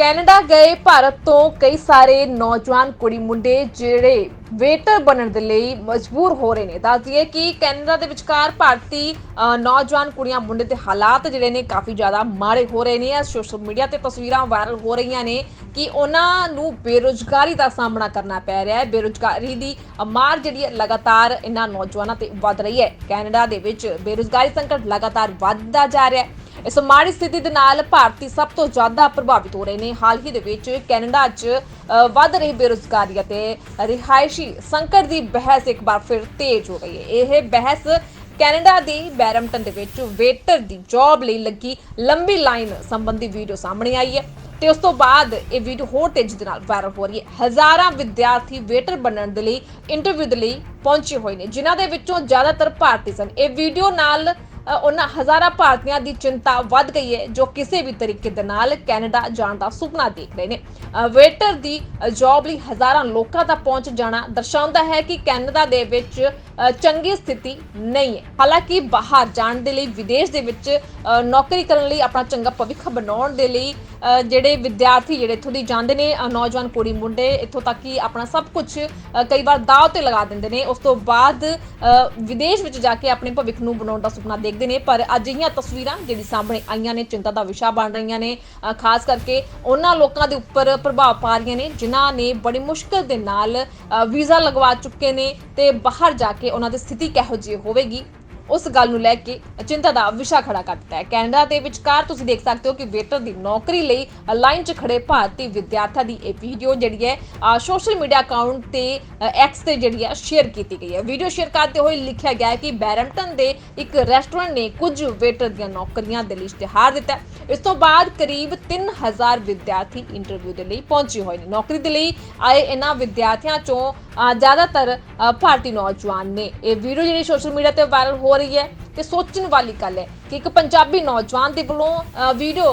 Canada ਗਏ, ਭਾਰਤ ਤੋਂ ਕਈ ਸਾਰੇ ਨੌਜਵਾਨ ਕੁੜੀ ਮੁੰਡੇ ਜਿਹੜੇ ਵੇਟਰ ਬਣਨ ਦੇ ਲਈ ਮਜਬੂਰ ਹੋ ਰਹੇ ਨੇ। ਦੱਸਦੀਏ ਕਿ ਕੈਨੇਡਾ ਦੇ ਵਿਚਕਾਰ ਭਾਰਤੀ ਨੌਜਵਾਨ ਕੁੜੀਆਂ ਮੁੰਡੇ ਦੇ ਹਾਲਾਤ ਜਿਹੜੇ ਨੇ ਕਾਫੀ ਜ਼ਿਆਦਾ ਮਾੜੇ ਹੋ ਰਹੇ ਨੇ। ਸੋਸ਼ਲ ਮੀਡੀਆ ਤੇ ਤਸਵੀਰਾਂ ਵਾਇਰਲ ਹੋ ਰਹੀਆਂ ਨੇ ਕਿ ਉਹਨਾਂ ਨੂੰ ਬੇਰੁਜ਼ਗਾਰੀ ਦਾ ਸਾਹਮਣਾ ਕਰਨਾ ਪੈ ਰਿਹਾ ਹੈ। ਬੇਰੁਜ਼ਗਾਰੀ ਦੀ ਮਾਰ ਜਿਹੜੀ ਹੈ ਲਗਾਤਾਰ ਇਹਨਾਂ ਨੌਜਵਾਨਾਂ ਤੇ ਵੱਧ ਰਹੀ ਹੈ। ਕੈਨੇਡਾ ਦੇ ਵਿੱਚ ਬੇਰੁਜ਼ਗਾਰੀ ਸੰਕਟ ਲਗਾਤਾਰ ਵੱਧਦਾ ਜਾ ਰਿਹਾ ਹੈ। ਇਸ ਮਾੜੀ ਸਥਿਤੀ ਦੇ ਨਾਲ ਭਾਰਤੀ ਸਭ ਤੋਂ ਜ਼ਿਆਦਾ ਪ੍ਰਭਾਵਿਤ ਹੋ ਰਹੇ ਨੇ। ਹਾਲ ਹੀ ਦੇ ਵਿੱਚ ਕੈਨੇਡਾ 'ਚ ਵੱਧ ਰਹੀ ਬੇਰੁਜ਼ਗਾਰੀ ਅਤੇ ਰਿਹਾਇਸ਼ੀ ਸੰਕਟ ਦੀ ਬਹਿਸ ਇੱਕ ਵਾਰ ਫਿਰ ਤੇਜ਼ ਹੋ ਗਈ ਹੈ। ਇਹ ਬਹਿਸ ਕੈਨੇਡਾ ਦੀ ਬੈਰਮਟਨ ਦੇ ਵਿੱਚ ਵੇਟਰ ਦੀ ਜੌਬ ਲਈ ਲੱਗੀ ਲੰਬੀ ਲਾਈਨ ਸੰਬੰਧੀ ਵੀਡੀਓ ਸਾਹਮਣੇ ਆਈ ਹੈ ਤੇ ਉਸ ਤੋਂ ਬਾਅਦ ਇਹ ਵੀਡੀਓ ਹੋਰ ਤੇਜ਼ੀ ਦੇ ਨਾਲ ਵਾਇਰਲ ਹੋ ਰਹੀ ਹੈ। ਹਜ਼ਾਰਾਂ ਵਿਦਿਆਰਥੀ ਵੇਟਰ ਬਣਨ ਦੇ ਲਈ ਇੰਟਰਵਿਊ ਦੇ ਲਈ ਪਹੁੰਚੇ ਹੋਏ ਨੇ, ਜਿਨ੍ਹਾਂ ਦੇ ਵਿੱਚੋਂ ਜ਼ਿਆਦਾਤਰ ਭਾਰਤੀ ਸਨ। ਇਹ ਵੀਡੀਓ ਨਾਲ ਉਹਨਾਂ ਹਜ਼ਾਰਾਂ ਭਾਰਤੀਆਂ ਦੀ ਚਿੰਤਾ ਵੱਧ ਗਈ ਹੈ, ਜੋ ਕਿਸੇ ਵੀ ਤਰੀਕੇ ਦੇ ਨਾਲ ਕੈਨੇਡਾ ਜਾਣ ਦਾ ਸੁਪਨਾ ਦੇਖ ਰਹੇ ਨੇ। ਵੇਟਰ ਦੀ ਜੌਬ ਲਈ ਹਜ਼ਾਰਾਂ ਲੋਕਾਂ ਦਾ ਪਹੁੰਚ ਜਾਣਾ ਦਰਸਾਉਂਦਾ ਹੈ ਕਿ ਕੈਨੇਡਾ ਦੇ ਵਿੱਚ ਚੰਗੀ ਸਥਿਤੀ ਨਹੀਂ ਹੈ। ਹਾਲਾਂਕਿ ਬਾਹਰ ਜਾਣ ਦੇ ਲਈ, ਵਿਦੇਸ਼ ਦੇ ਵਿੱਚ ਨੌਕਰੀ ਕਰਨ ਲਈ, ਆਪਣਾ ਚੰਗਾ ਭਵਿੱਖ ਬਣਾਉਣ ਦੇ ਲਈ ਜਿਹੜੇ ਵਿਦਿਆਰਥੀ ਜਿਹੜੇ ਇੱਥੋਂ ਦੀ ਜਾਂਦੇ ਨੇ ਨੌਜਵਾਨ ਕੁੜੀ ਮੁੰਡੇ ਇੱਥੋਂ ਤੱਕ ਕਿ ਆਪਣਾ ਸਭ ਕੁਝ ਕਈ ਵਾਰ ਦਾਅ ਤੇ ਲਗਾ ਦਿੰਦੇ ਨੇ। ਉਸ ਤੋਂ ਬਾਅਦ ਵਿਦੇਸ਼ ਵਿੱਚ ਜਾ ਕੇ ਆਪਣੇ ਭਵਿੱਖ ਨੂੰ ਬਣਾਉਣ ਦਾ ਸੁਪਨਾ ਦੇਖਦੇ ਨੇ, ਪਰ ਅਜਿਹੀਆਂ ਤਸਵੀਰਾਂ ਜਿਹੜੀ ਸਾਹਮਣੇ ਆਈਆਂ ਨੇ, ਚਿੰਤਾ ਦਾ ਵਿਸ਼ਾ ਬਣ ਰਹੀਆਂ ਨੇ। ਖਾਸ ਕਰਕੇ ਉਹਨਾਂ ਲੋਕਾਂ ਦੇ ਉੱਪਰ ਪ੍ਰਭਾਵ ਪਾ ਰਹੀਆਂ ਨੇ, ਜਿਨ੍ਹਾਂ ਨੇ ਬੜੀ ਮੁਸ਼ਕਲ ਦੇ ਨਾਲ ਵੀਜ਼ਾ ਲਗਵਾ ਚੁੱਕੇ ਨੇ ਤੇ ਬਾਹਰ ਜਾ ਕੇ ਉਹਨਾਂ ਦੀ ਸਥਿਤੀ ਕਿਹੋ ਜਿਹੀ ਹੋਵੇਗੀ। ਉਸ ਗੱਲ ਨੂੰ ਲੈ ਕੇ ਚਿੰਤਾ ਦਾ ਵਿਸ਼ਾ ਖੜਾ ਕਰ ਦਿੱਤਾ ਹੈ। ਕੈਨੇਡਾ ਦੇ ਵਿਚਕਾਰ ਤੁਸੀਂ ਦੇਖ ਸਕਦੇ ਹੋ ਕਿ ਵੇਟਰ ਦੀ ਨੌਕਰੀ ਲਈ ਲਾਈਨ 'ਚ ਖੜੇ ਭਾਰਤੀ ਵਿਦਿਆਰਥੀਆਂ ਦੀ ਇਹ ਵੀਡੀਓ ਜਿਹੜੀ ਹੈ ਸੋਸ਼ਲ ਮੀਡੀਆ ਅਕਾਊਂਟ ਤੇ ਐਕਸ ਤੇ ਜਿਹੜੀ ਹੈ ਸ਼ੇਅਰ ਕੀਤੀ ਗਈ ਹੈ। ਵੀਡੀਓ ਸ਼ੇਅਰ ਕਰਦੇ ਹੋਏ ਲਿਖਿਆ ਗਿਆ ਹੈ ਕਿ ਬੈਰਮਟਨ ਦੇ ਇੱਕ ਰੈਸਟੋਰੈਂਟ ਨੇ ਕੁਝ ਵੇਟਰ ਦੀਆਂ ਨੌਕਰੀਆਂ ਦੇ ਲਈ ਇਸ਼ਤਿਹਾਰ ਦਿੱਤਾ ਇਸ ਤੋਂ ਬਾਅਦ ਕਰੀਬ 3000 ਵਿਦਿਆਰਥੀ ਇੰਟਰਵਿਊ ਦੇ ਲਈ ਪਹੁੰਚੇ ਹੋਏ ਨੇ। ਨੌਕਰੀ ਦੇ ਲਈ ਆਏ ਇਹਨਾਂ ਵਿਦਿਆਰਥੀਆਂ ਚੋਂ ਜ਼ਿਆਦਾਤਰ ਅ, ਭਾਰਤੀ ਨੌਜਵਾਨ ਨੇ। ਇਹ ਵੀਡੀਓ ਜਿਹੜੀ ਸੋਸ਼ਲ ਮੀਡੀਆ ਤੇ ਵਾਇਰਲ ਹੋ ਰਹੀ ਹੈ ਤੇ ਸੋਚਣ ਵਾਲੀ ਗੱਲ ਹੈ ਕਿ ਇੱਕ ਪੰਜਾਬੀ ਨੌਜਵਾਨ ਦੇ ਵੱਲੋਂ ਅ, ਵੀਡੀਓ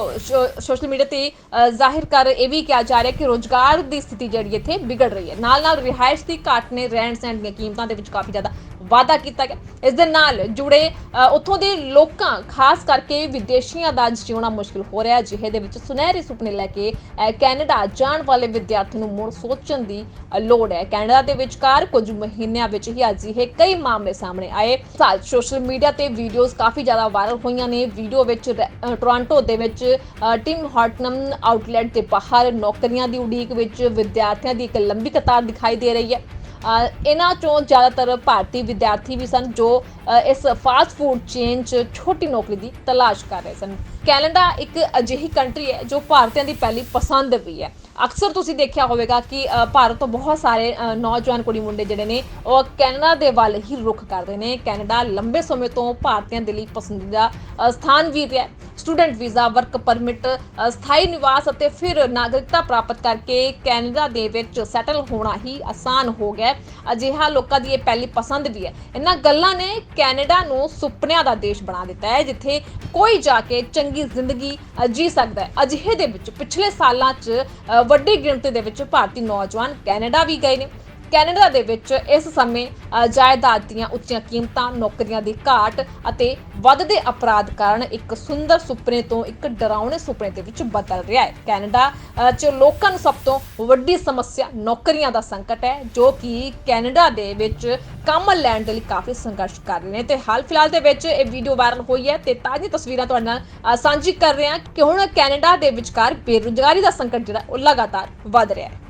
ਸੋਸ਼ਲ ਮੀਡੀਆ ਤੇ ਅ, ਜ਼ਾਹਿਰ ਕਰ ਇਹ ਵੀ ਕਿਹਾ ਜਾ ਰਿਹਾ ਕਿ ਰੋਜ਼ਗਾਰ ਦੀ ਸਥਿਤੀ ਜਿਹੜੀ ਇੱਥੇ ਵਿਗੜ ਰਹੀ ਹੈ। ਨਾਲ ਨਾਲ ਰਿਹਾਇਸ਼ ਦੀ ਘਾਟ ਨੇ ਰਹਿਣ ਸਹਿਣ ਦੀਆਂ ਕੀਮਤਾਂ ਦੇ ਵਿੱਚ ਕਾਫੀ ਜ਼ਿਆਦਾ ਵਾਧਾ ਕੀਤਾ ਗਿਆ। ਇਸ ਦੇ ਨਾਲ ਜੁੜੇ ਉੱਥੋਂ ਦੇ ਲੋਕਾਂ, ਖਾਸ ਕਰਕੇ ਵਿਦੇਸ਼ੀਆਂ ਦਾ ਜਿਉਣਾ ਮੁਸ਼ਕਿਲ ਹੋ ਰਿਹਾ ਹੈ। ਜਿਹੇ ਦੇ ਵਿੱਚ ਸੁਨਹਿਰੇ ਸੁਪਨੇ ਲੈ ਕੇ ਕੈਨੇਡਾ ਜਾਣ ਵਾਲੇ ਵਿਦਿਆਰਥੀ ਨੂੰ ਮੁੜ ਸੋਚਣ ਦੀ ਲੋੜ ਹੈ। ਕੈਨੇਡਾ ਦੇ ਵਿਚਕਾਰ ਕੁਝ ਮਹੀਨਿਆਂ ਵਿੱਚ ਹੀ ਅਜਿਹੇ ਕਈ ਮਾਮਲੇ ਸਾਹਮਣੇ ਆਏ। ਸੋਸ਼ਲ ਮੀਡੀਆ ਤੇ ਵੀਡੀਓਜ਼ ਕਾਫੀ ਜ਼ਿਆਦਾ ਵਾਇਰਲ ਹੋਈਆਂ ਨੇ। ਵੀਡੀਓ ਵਿੱਚ ਰੈ- ਟੋਰਾਂਟੋ ਦੇ ਵਿੱਚ ਟਿਮ ਹਾਰਟਨਮ ਆਊਟਲੈਟ ਦੇ ਬਾਹਰ ਨੌਕਰੀਆਂ ਦੀ ਉਡੀਕ ਵਿੱਚ ਵਿਦਿਆਰਥੀਆਂ ਦੀ ਇੱਕ ਲੰਬੀ ਕਤਾਰ ਦਿਖਾਈ ਦੇ ਰਹੀ ਹੈ। ਇਹਨਾਂ ਚੋਂ ਜ਼ਿਆਦਾਤਰ ਭਾਰਤੀ ਵਿਦਿਆਰਥੀ ਵੀ ਸਨ ਜੋ ਇਸ ਫਾਸਟ ਫੂਡ ਚੇਨ 'ਚ ਛੋਟੀ ਨੌਕਰੀ ਦੀ ਤਲਾਸ਼ ਕਰ ਰਹੇ ਸਨ। ਕੈਨੇਡਾ ਇੱਕ ਅਜਿਹੀ ਕੰਟਰੀ ਹੈ ਜੋ ਭਾਰਤੀਆਂ ਦੀ ਪਹਿਲੀ ਪਸੰਦ ਵੀ ਹੈ। ਅਕਸਰ ਤੁਸੀਂ ਦੇਖਿਆ ਹੋਵੇਗਾ ਕਿ ਭਾਰਤ ਤੋਂ ਬਹੁਤ ਸਾਰੇ ਨੌਜਵਾਨ ਕੁੜੀ ਮੁੰਡੇ ਜਿਹੜੇ ਨੇ, ਉਹ ਕੈਨੇਡਾ ਦੇ ਵੱਲ ਹੀ ਰੁਖ ਕਰਦੇ ਨੇ। ਕੈਨੇਡਾ ਲੰਬੇ ਸਮੇਂ ਤੋਂ ਭਾਰਤੀਆਂ ਦੇ ਲਈ ਪਸੰਦੀਦਾ ਸਥਾਨ ਵੀ ਰਿਹਾ ਸਟੂਡੈਂਟ ਵੀਜ਼ਾ ਵਰਕ ਪਰਮਿਟ ਸਥਾਈ ਨਿਵਾਸ ਅਤੇ ਫਿਰ ਨਾਗਰਿਕਤਾ ਪ੍ਰਾਪਤ ਕਰਕੇ ਕੈਨੇਡਾ ਦੇ ਵਿੱਚ ਸੈਟਲ ਹੋਣਾ ਹੀ ਆਸਾਨ ਹੋ ਗਿਆ ਅਜਿਹਾ ਲੋਕਾਂ ਦੀ ਇਹ ਪਹਿਲੀ ਪਸੰਦ ਵੀ ਹੈ। ਇਹਨਾਂ ਗੱਲਾਂ ਨੇ ਕੈਨੇਡਾ ਨੂੰ ਸੁਪਨਿਆਂ ਦਾ ਦੇਸ਼ ਬਣਾ ਦਿੱਤਾ ਹੈ ਜਿੱਥੇ ਕੋਈ ਜਾ ਕੇ ਚੰਗੀ ਜ਼ਿੰਦਗੀ ਅ, ਜੀ ਸਕਦਾ ਹੈ। ਅਜਿਹੇ ਦੇ ਵਿੱਚ ਪਿਛਲੇ ਸਾਲਾਂ 'ਚ ਵੱਡੀ ਗਿਣਤੀ ਦੇ ਵਿੱਚ ਭਾਰਤੀ ਨੌਜਵਾਨ ਕੈਨੇਡਾ ਵੀ ਗਏ ਨੇ। ਕੈਨੇਡਾ ਦੇ ਵਿੱਚ ਇਸ ਸਮੇਂ ਜਾਇਦਾਦ ਦੀਆਂ ਉੱਚੀਆਂ ਕੀਮਤਾਂ, ਨੌਕਰੀਆਂ ਦੀ ਘਾਟ ਅਤੇ ਵੱਧਦੇ ਅਪਰਾਧ ਕਾਰਨ ਇੱਕ ਸੁੰਦਰ ਸੁਪਨੇ ਤੋਂ ਇੱਕ ਡਰਾਉਣੇ ਸੁਪਨੇ ਦੇ ਵਿੱਚ ਬਦਲ ਰਿਹਾ ਹੈ। ਕੈਨੇਡਾ 'ਚ ਲੋਕਾਂ ਨੂੰ ਸਭ ਤੋਂ ਵੱਡੀ ਸਮੱਸਿਆ ਨੌਕਰੀਆਂ ਦਾ ਸੰਕਟ ਹੈ, ਜੋ ਕਿ ਕੈਨੇਡਾ ਦੇ ਵਿੱਚ ਕੰਮ ਲੈਣ ਦੇ ਲਈ ਕਾਫੀ ਸੰਘਰਸ਼ ਕਰ ਰਹੇ ਨੇ। ਤੇ ਹਾਲ ਫਿਲਹਾਲ ਦੇ ਵਿੱਚ ਇਹ ਵੀਡੀਓ ਵਾਇਰਲ ਹੋਈ ਹੈ ਤੇ ਤਾਜ਼ੀ ਤਸਵੀਰਾਂ ਤੁਹਾਡੇ ਨਾਲ ਸਾਂਝੀ ਕਰ ਰਹੇ ਹਾਂ ਕਿ ਹੁਣ ਕੈਨੇਡਾ ਦੇ ਵਿਚਕਾਰ ਬੇਰੁਜ਼ਗਾਰੀ ਦਾ ਸੰਕਟ ਜਿਹੜਾ ਉਹ ਲਗਾਤਾਰ ਵੱਧ ਰਿਹਾ ਹੈ।